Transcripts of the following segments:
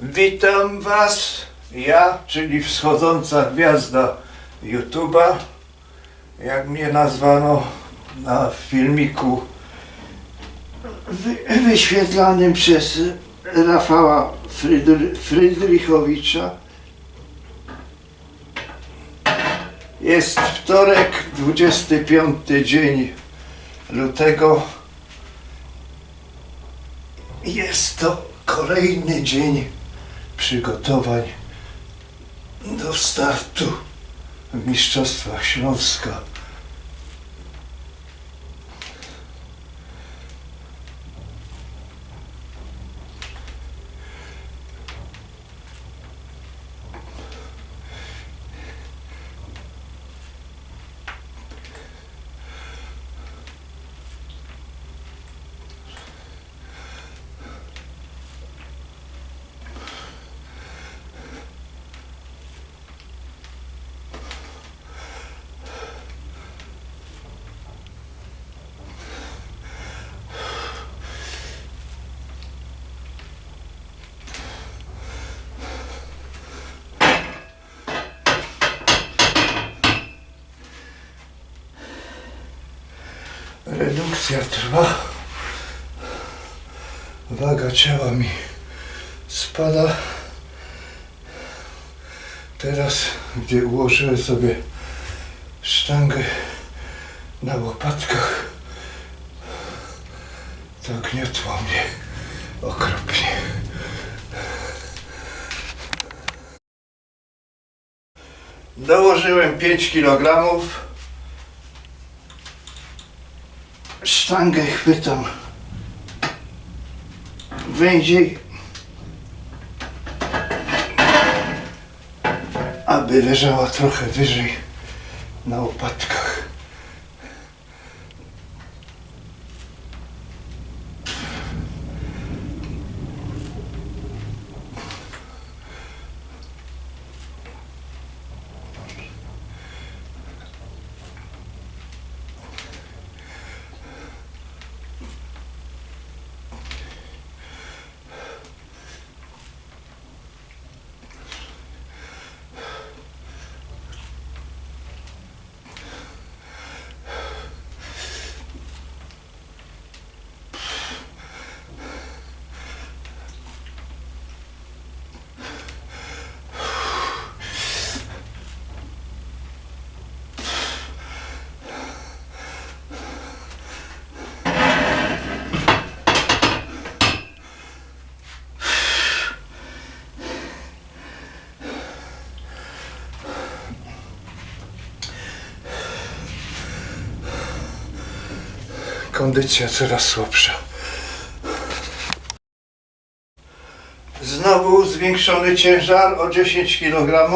Witam Was, ja, czyli wschodząca gwiazda YouTube'a, jak mnie nazwano na filmiku wy, wyświetlanym przez Rafała Frydry. Jest wtorek, 25 dzień lutego. Jest to kolejny dzień przygotowań do startu w Mistrzostwach Śląska. Redukcja trwa. Waga ciała mi spada. Teraz, gdy ułożyłem sobie sztangę na łopatkach, to gniotło mnie okropnie. Dołożyłem 5 kg. Sztangę chwytam węziej, aby leżała trochę wyżej na łopatkach. Kondycja coraz słabsza. Znowu zwiększony ciężar o 10 kg.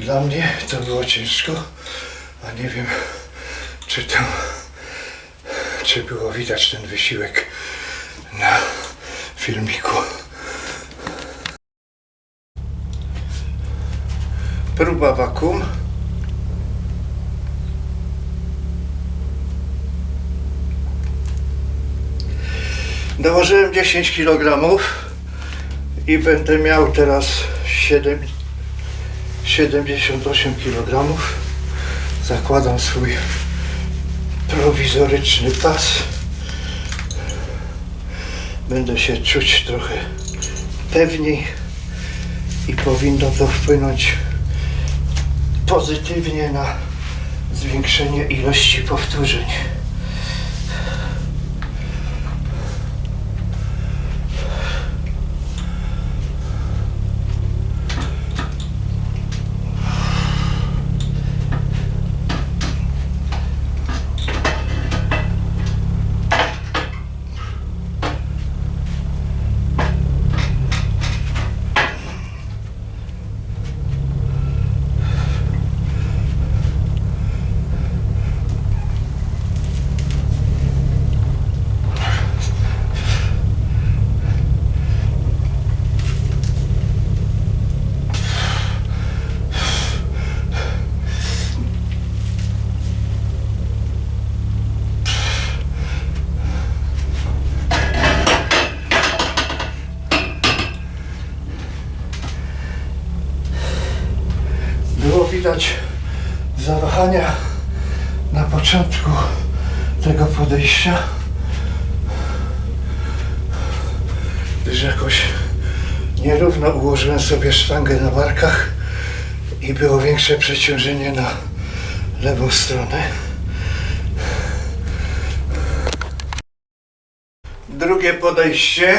Dla mnie to było ciężko, a nie wiem, czy to, czy było widać ten wysiłek na filmiku. Próba wakum. Dołożyłem 10 kg i będę miał teraz 7, 78 kg. Zakładam swój prowizoryczny pas. będę się czuć trochę pewniej i powinno to wpłynąć pozytywnie na zwiększenie ilości powtórzeń. Zawahania na początku tego podejścia, gdyż jakoś nierówno ułożyłem sobie sztangę na barkach i było większe przeciążenie na lewą stronę. Drugie podejście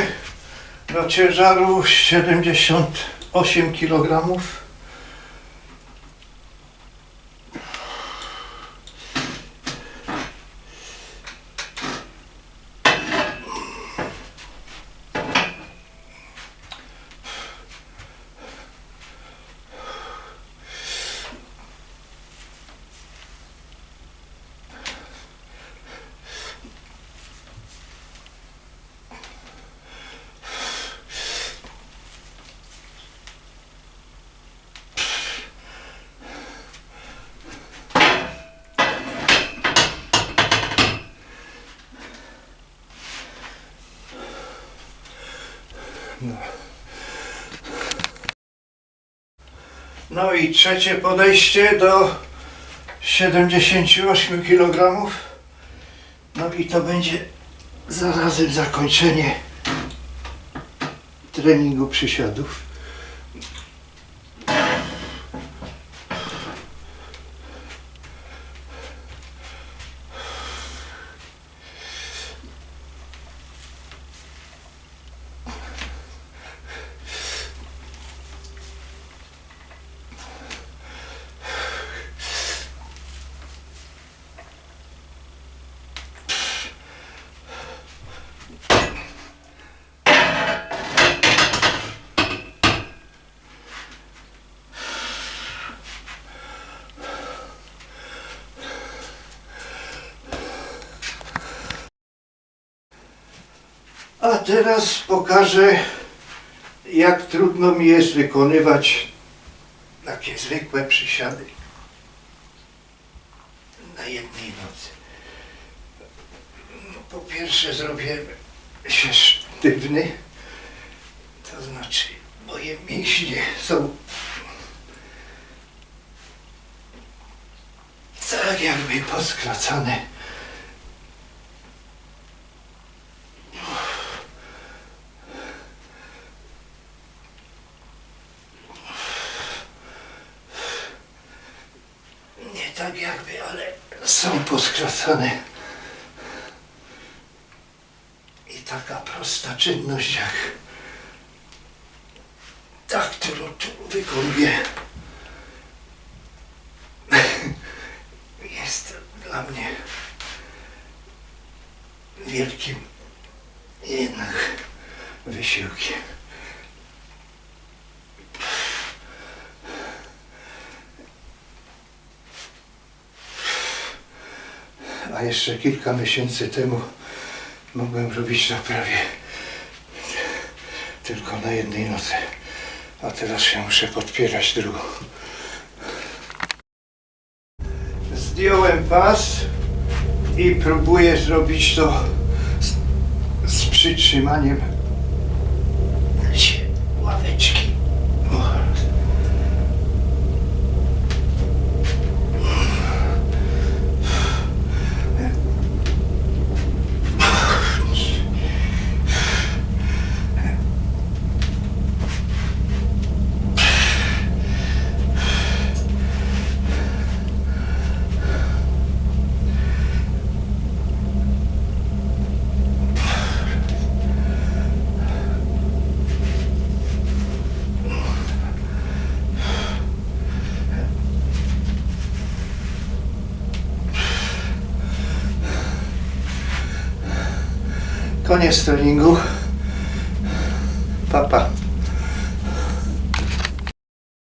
do ciężaru 78 kg. No i trzecie podejście do 78 kg. No i to będzie zarazem zakończenie treningu przysiadów. A teraz pokażę, jak trudno mi jest wykonywać takie zwykłe przysiady na jednej nocy. No, po pierwsze zrobię się sztywny, to znaczy moje mięśnie są tak jakby poskracane. Nie tak jakby, ale są poskracane. I taka prosta czynność jak ta, którą tu wykonuję, jest dla mnie wielkim jednak wysiłkiem. Jeszcze kilka miesięcy temu mogłem robić to prawie tylko na jednej nocy. A teraz się muszę podpierać drugą. Zdjąłem pas i próbuję zrobić to z, z przytrzymaniem Koniec treningu. Papa. Pa.